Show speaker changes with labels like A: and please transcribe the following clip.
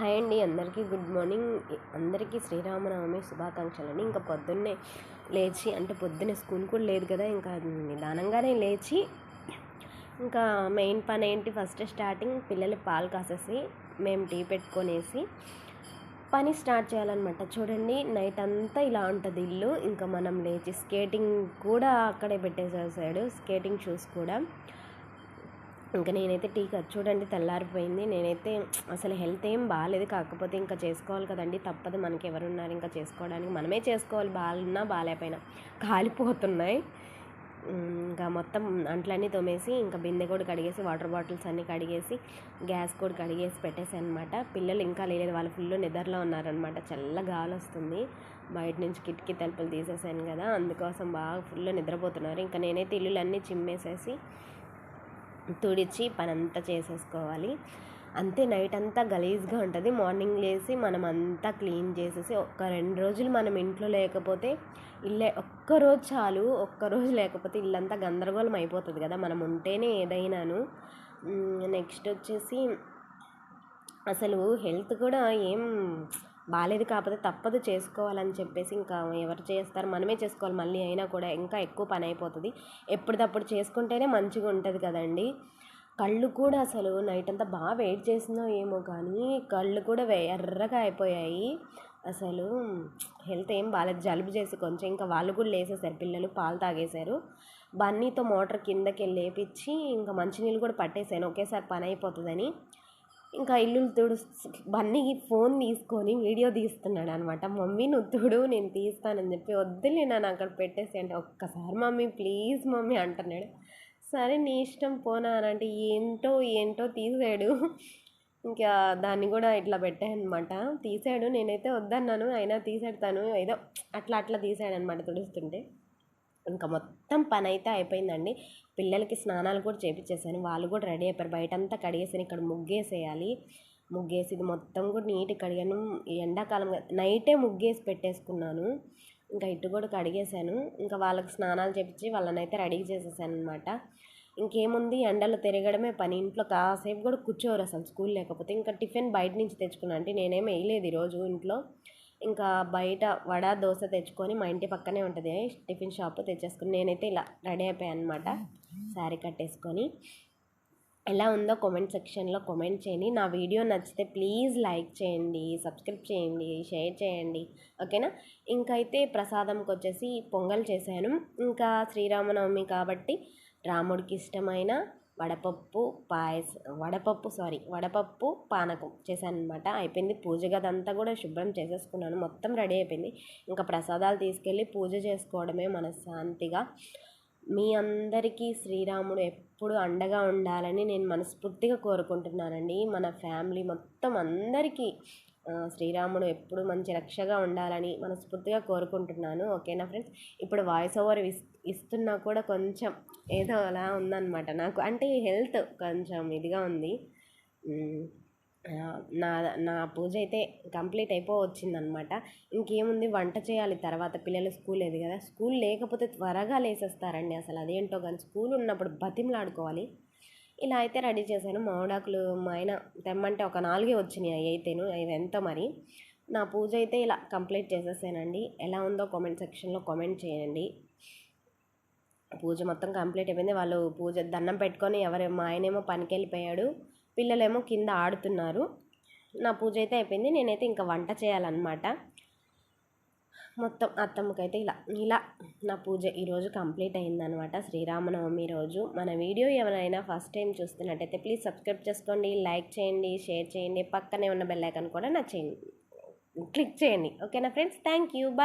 A: Hi అండి అందరికీ good morning. అందరికీ శ్రీరామనవమి శుభాకాంక్షలు అండి ఇంకా పొద్దున్నే లేచి అంటే పొద్దున్నే స్కూల్ కూడా లేదు కదా ఇంకా నిదానంగానే లేచి ఇంకా మెయిన్ పని ఏంటి ఫస్ట్ స్టార్టింగ్ పిల్లలు పాలు కాసేసి మేము టీ పెట్టుకొనేసి పని స్టార్ట్ చేయాలన్నమాట. చూడండి నైట్ అంతా ఇలా ఉంటుంది ఇల్లు. ఇంకా మనం లేచి స్కేటింగ్ కూడా అక్కడే పెట్టేసేసాడు స్కేటింగ్ షూస్ కూడా. ఇంకా నేనైతే టీ చూడండి తెల్లారిపోయింది. నేనైతే అసలు హెల్త్ ఏం బాగాలేదు కాకపోతే ఇంకా చేసుకోవాలి కదండి. తప్పదు మనకి ఎవరున్నారు ఇంకా చేసుకోవడానికి. మనమే చేసుకోవాలి. బాగున్నా బాగాలేకపోయినా కాలిపోతున్నాయి. ఇంకా మొత్తం అంట్లన్నీ తోమేసి ఇంకా బిందె కూడా కడిగేసి వాటర్ బాటిల్స్ అన్నీ కడిగేసి గ్యాస్ కూడా కడిగేసి పెట్టేసి అనమాట పిల్లలు ఇంకా లేదు వాళ్ళు ఫుల్ నిద్రలో ఉన్నారనమాట చల్ల గాలి వస్తుంది. బయట నుంచి కిటికీ తలుపులు తీసేసాను కదా. అందుకోసం బాగా ఫుల్ నిద్రపోతున్నారు. ఇంకా నేనైతే ఇల్లులన్నీ చిమ్మేసేసి తుడిచి పనంతా చేసేసుకోవాలి. అంతే నైట్ అంతా గలీజ్గా ఉంటుంది. మార్నింగ్ లేచి మనం అంతా క్లీన్ చేసేసి ఒక్క రెండు రోజులు మనం ఇంట్లో లేకపోతే ఇల్లే ఒక్కరోజు చాలు ఒక్కరోజు లేకపోతే ఇల్లంతా గందరగోళం అయిపోతుంది కదా. మనం ఉంటేనే ఏదైనాను. నెక్స్ట్ వచ్చేసి అసలు హెల్త్ కూడా ఏం బాగాలేదు కాకపోతే తప్పదు చేసుకోవాలని చెప్పేసి ఇంకా ఎవరు చేస్తారు? మనమే చేసుకోవాలి. మళ్ళీ అయినా కూడా ఇంకా ఎక్కువ పని అయిపోతుంది. ఎప్పటిదప్పుడు చేసుకుంటేనే మంచిగా ఉంటుంది కదండి. కళ్ళు కూడా అసలు నైట్ అంతా బాగా వెయిట్ చేసిందో ఏమో కానీ కళ్ళు కూడా ఎర్రగా అయిపోయాయి. అసలు హెల్త్ ఏం బాగాలేదు జలుబు చేసి కొంచెం ఇంకా వాళ్ళు కూడా లేసేసారు. పిల్లలు పాలు తాగేశారు. బన్నీతో మోటార్ కిందకి వెళ్ళి లేపించి ఇంకా మంచినీళ్ళు కూడా పట్టేశాను ఒకేసారి పని అయిపోతుందని. ఇంకా ఇల్లు తుడు బన్నీ ఫోన్ తీసుకొని వీడియో తీస్తున్నాడు అనమాట మమ్మీ నువ్వు తుడు నేను తీస్తానని చెప్పి వద్దులే నన్ను అక్కడ పెట్టేసి అంటే ఒక్కసారి మమ్మీ ప్లీజ్ మమ్మీ అంటున్నాడు. సరే నీ ఇష్టం పోనా అని అంటే ఏంటో ఏంటో తీసాడు. ఇంకా దాన్ని కూడా ఇట్లా పెట్టాయనమాట. తీసాడు నేనైతే వద్దన్నాను అయినా తీసేడతాను తను ఏదో అట్లా అట్లా తీసాడనమాట తుడుస్తుంటే. ఇంకా మొత్తం పని అయితే అయిపోయిందండి. పిల్లలకి స్నానాలు కూడా చేపించేసాను వాళ్ళు కూడా రెడీ అయిపోయారు. బయట అంతా కడిగేసాను. ఇక్కడ ముగ్గేసేయాలి. ముగ్గేసి ఇది మొత్తం కూడా నీట్గా కడిగాను. ఎండాకాలం నైటే ముగ్గేసి పెట్టేసుకున్నాను. ఇంకా ఇటు కూడా కడిగేశాను ఇంకా వాళ్ళకి స్నానాలు చేపించి వాళ్ళని అయితే రెడీ చేసేసాను అనమాట ఇంకేముంది? ఎండలో తిరగడమే పని. ఇంట్లో కాసేపు కూడా కూర్చోరు అసలు స్కూల్ లేకపోతే. ఇంకా టిఫిన్ బయట నుంచి తెచ్చుకున్నాను అంటే నేనేం వేయలేదు ఈరోజు ఇంట్లో. ఇంకా బయట వడ దోశ తెచ్చుకొని మా ఇంటి పక్కనే ఉంటుంది. టిఫిన్ షాప్ తెచ్చేసుకుని నేనైతే ఇలా రెడీ అయిపోయాను అనమాట శారీ కట్టేసుకొని. ఎలా ఉందో కామెంట్ సెక్షన్లో కామెంట్ చేయండి. నా వీడియో నచ్చితే ప్లీజ్ లైక్ చేయండి సబ్స్క్రైబ్ చేయండి షేర్ చేయండి. ఓకేనా? ఇంకైతే ప్రసాదంకి వచ్చేసి పొంగల్ చేశాను. ఇంకా శ్రీరామనవమి కాబట్టి రాముడికి ఇష్టమైన వడపప్పు పాయస వడపప్పు సారీ వడపప్పు పానకం చేశాను అనమాట అయిపోయింది. పూజ గదంతా కూడా శుభ్రం చేసేసుకున్నాను. మొత్తం రెడీ అయిపోయింది. ఇంకా ప్రసాదాలు తీసుకెళ్ళి పూజ చేసుకోవడమే మనశ్శాంతిగా. మీ అందరికీ శ్రీరాముడు ఎప్పుడు అండగా ఉండాలని నేను మనస్ఫూర్తిగా కోరుకుంటున్నానండి. మన ఫ్యామిలీ మొత్తం అందరికీ శ్రీరాముడు ఎప్పుడు మంచి రక్షగా ఉండాలని మనస్ఫూర్తిగా కోరుకుంటున్నాను ఓకేనా ఫ్రెండ్స్ ఇప్పుడు వాయిస్ ఓవర్ ఇస్తున్నా కూడా కొంచెం ఏదో అలా ఉందన్నమాట నాకు. అంటే హెల్త్ కొంచెం ఇదిగా ఉంది. నా నా పూజ అయితే కంప్లీట్ అయిపో వచ్చిందనమాట ఇంకేముంది? వంట చేయాలి తర్వాత. పిల్లలు స్కూల్ లేదు కదా. స్కూల్ లేకపోతే త్వరగా లేసేస్తారండి అసలు. అదేంటో కానీ స్కూల్ ఉన్నప్పుడు బతిమలాడుకోవాలి. ఇలా అయితే రెడీ చేశాను. మామిడాకులు మా ఆయన తెమ్మంటే ఒక నాలుగే వచ్చినాయి అయితేను అవి ఎంత మరి? నా పూజ అయితే ఇలా కంప్లీట్ చేసేసానండి. ఎలా ఉందో కామెంట్ సెక్షన్లో కామెంట్ చేయండి. పూజ మొత్తం కంప్లీట్ అయిపోయింది. వాళ్ళు పూజ దండం పెట్టుకొని ఎవరు మా ఆయనేమో పనికి వెళ్ళిపోయాడు. పిల్లలేమో కింద ఆడుతున్నారు. నా పూజ అయితే అయిపోయింది. నేనైతే ఇంకా వంట చేయాలన్నమాట. మొత్తం అత్తమ్మకైతే ఇలా ఇలా నా పూజ ఈరోజు కంప్లీట్ అయిందనమాట శ్రీరామనవమి రోజు. మన వీడియో ఎవరైనా ఫస్ట్ టైం చూస్తున్నట్టయితే ప్లీజ్ సబ్స్క్రైబ్ చేసుకోండి లైక్ చేయండి షేర్ చేయండి. పక్కనే ఉన్న బెల్ ఐకాన్ కూడా నచ్చేయండి. క్లిక్ చేయండి. ఓకేనా ఫ్రెండ్స్? Thank you. బాయ్